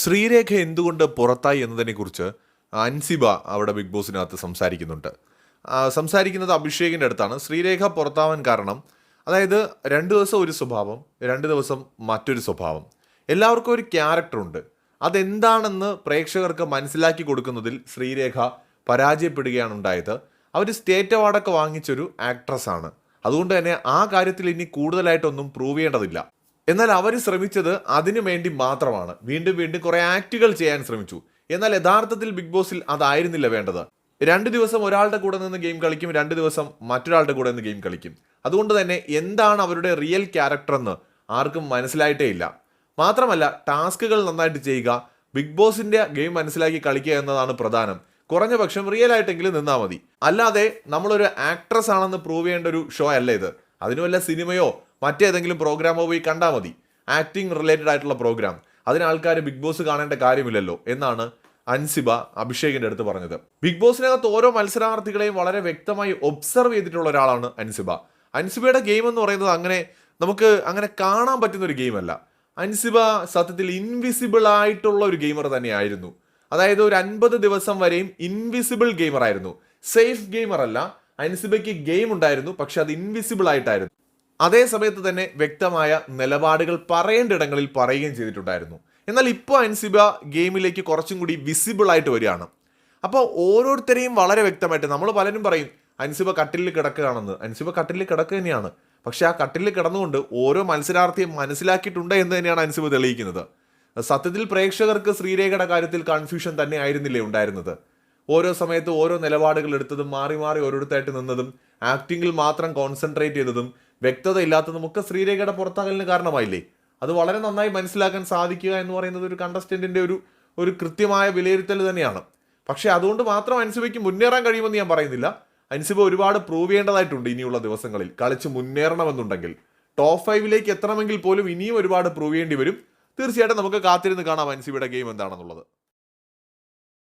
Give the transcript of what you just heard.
ശ്രീരേഖ എന്തുകൊണ്ട് പുറത്തായി എന്നതിനെക്കുറിച്ച് അൻസിബ അവിടെ ബിഗ് ബോസിനകത്ത് സംസാരിക്കുന്നുണ്ട്. സംസാരിക്കുന്നത് അഭിഷേകിന്റെ അടുത്താണ്. ശ്രീരേഖ പുറത്താവാൻ കാരണം അതായത് രണ്ട് ദിവസം ഒരു സ്വഭാവം രണ്ട് ദിവസം മറ്റൊരു സ്വഭാവം. എല്ലാവർക്കും ഒരു ക്യാരക്ടറുണ്ട് അതെന്താണെന്ന് പ്രേക്ഷകർക്ക് മനസ്സിലാക്കി കൊടുക്കുന്നതിൽ ശ്രീരേഖ പരാജയപ്പെടുകയാണ് ഉണ്ടായത്. അവർ സ്റ്റേറ്റ് അവാർഡൊക്കെ വാങ്ങിച്ചൊരു ആക്ട്രസ് ആണ്. അതുകൊണ്ട് തന്നെ ആ കാര്യത്തിൽ ഇനി കൂടുതലായിട്ടൊന്നും പ്രൂവ് ചെയ്യേണ്ടതില്ല. എന്നാൽ അവർ ശ്രമിച്ചത് അതിനു വേണ്ടി മാത്രമാണ്. വീണ്ടും വീണ്ടും കുറേ ആക്റ്റുകൾ ചെയ്യാൻ ശ്രമിച്ചു. എന്നാൽ യഥാർത്ഥത്തിൽ ബിഗ് ബോസിൽ അതായിരുന്നില്ല വേണ്ടത്. രണ്ട് ദിവസം ഒരാളുടെ കൂടെ നിന്ന് ഗെയിം കളിക്കും രണ്ട് ദിവസം മറ്റൊരാളുടെ കൂടെ നിന്ന് ഗെയിം കളിക്കും. അതുകൊണ്ട് തന്നെ എന്താണ് അവരുടെ റിയൽ ക്യാരക്ടർ എന്ന് ആർക്കും മനസ്സിലായിട്ടേ ഇല്ല. മാത്രമല്ല ടാസ്കുകൾ നന്നായിട്ട് ചെയ്യുക ബിഗ് ബോസിന്റെ ഗെയിം മനസ്സിലാക്കി കളിക്കുക എന്നതാണ് പ്രധാനം. കുറഞ്ഞ പക്ഷം റിയൽ ആയിട്ടെങ്കിലും നിന്നാൽ മതി. അല്ലാതെ നമ്മളൊരു ആക്ട്രസ് ആണെന്ന് പ്രൂവ് ചെയ്യേണ്ട ഒരു ഷോ അല്ല ഇത്. അതിനു വല്ല സിനിമയോ മറ്റേതെങ്കിലും പ്രോഗ്രാമോ പോയി കണ്ടാൽ മതി. ആക്ടിങ് റിലേറ്റഡ് ആയിട്ടുള്ള പ്രോഗ്രാം അതിന് ആൾക്കാർ ബിഗ് ബോസ് കാണേണ്ട കാര്യമില്ലല്ലോ എന്നാണ് അൻസിബ അഭിഷേകിന്റെ അടുത്ത് പറഞ്ഞത്. ബിഗ് ബോസിനകത്ത് ഓരോ മത്സരാർത്ഥികളെയും വളരെ വ്യക്തമായി ഒബ്സർവ് ചെയ്തിട്ടുള്ള ഒരാളാണ് അൻസിബ. അൻസിബയുടെ ഗെയിം എന്ന് പറയുന്നത് അങ്ങനെ നമുക്ക് അങ്ങനെ കാണാൻ പറ്റുന്ന ഒരു ഗെയിം അല്ല. അൻസിബ സത്യത്തിൽ ഇൻവിസിബിൾ ആയിട്ടുള്ള ഒരു ഗെയിമർ തന്നെയായിരുന്നു. അതായത് ഒരു അൻപത് ദിവസം വരെയും ഇൻവിസിബിൾ ഗെയിമർ ആയിരുന്നു. സേഫ് ഗെയിമർ അല്ല. അൻസിബയ്ക്ക് ഗെയിം ഉണ്ടായിരുന്നു പക്ഷെ അത് ഇൻവിസിബിൾ ആയിട്ടായിരുന്നു. അതേ സമയത്ത് തന്നെ വ്യക്തമായ നിലപാടുകൾ പറയേണ്ട ഇടങ്ങളിൽ പറയുകയും ചെയ്തിട്ടുണ്ടായിരുന്നു. എന്നാൽ ഇപ്പോൾ അൻസിബ ഗെയിമിലേക്ക് കുറച്ചും കൂടി വിസിബിൾ ആയിട്ട് വരികയാണ്. അപ്പോൾ ഓരോരുത്തരെയും വളരെ വ്യക്തമായിട്ട് നമ്മൾ പലരും പറയും അൻസിബ കട്ടിലിൽ കിടക്കുകയാണെന്ന്. അൻസിബ കട്ടിലിൽ കിടക്കുക തന്നെയാണ്. പക്ഷെ ആ കട്ടിലിൽ കിടന്നുകൊണ്ട് ഓരോ മത്സരാർത്ഥിയും മനസ്സിലാക്കിയിട്ടുണ്ട് എന്ന് തന്നെയാണ് അൻസിബ തെളിയിക്കുന്നത്. സത്യത്തിൽ പ്രേക്ഷകർക്ക് ശ്രീരേഖയുടെ കാര്യത്തിൽ കൺഫ്യൂഷൻ തന്നെ ആയിരുന്നില്ലേ ഉണ്ടായിരുന്നത്? ഓരോ സമയത്ത് ഓരോ നിലപാടുകൾ എടുത്തതും മാറി മാറി ഓരോരുത്തരായിട്ട് നിന്നതും ആക്ടിങ്ങിൽ മാത്രം കോൺസെൻട്രേറ്റ് ചെയ്തതും വ്യക്തത നമുക്ക് ശ്രീരേഖയുടെ പുറത്താകലിന് കാരണമായില്ലേ? അത് വളരെ നന്നായി മനസ്സിലാക്കാൻ സാധിക്കുക എന്ന് പറയുന്നത് ഒരു കണ്ടസ്റ്റന്റിന്റെ ഒരു ഒരു കൃത്യമായ വിലയിരുത്തൽ തന്നെയാണ്. പക്ഷേ അതുകൊണ്ട് മാത്രം അനുസഭയ്ക്ക് മുന്നേറാൻ കഴിയുമെന്ന് ഞാൻ പറയുന്നില്ല. അനുസഭ ഒരുപാട് പ്രൂവ് ചെയ്യേണ്ടതായിട്ടുണ്ട് ഇനിയുള്ള ദിവസങ്ങളിൽ. കളിച്ച് മുന്നേറണമെന്നുണ്ടെങ്കിൽ. ടോപ്പ് ഫൈവിലേക്ക് എത്തണമെങ്കിൽ പോലും ഇനിയും ഒരുപാട് പ്രൂവ് ചെയ്യേണ്ടി വരും. തീർച്ചയായിട്ടും നമുക്ക് കാത്തിരുന്ന് കാണാം അനുസഭയുടെ ഗെയിം എന്താണെന്നുള്ളത്.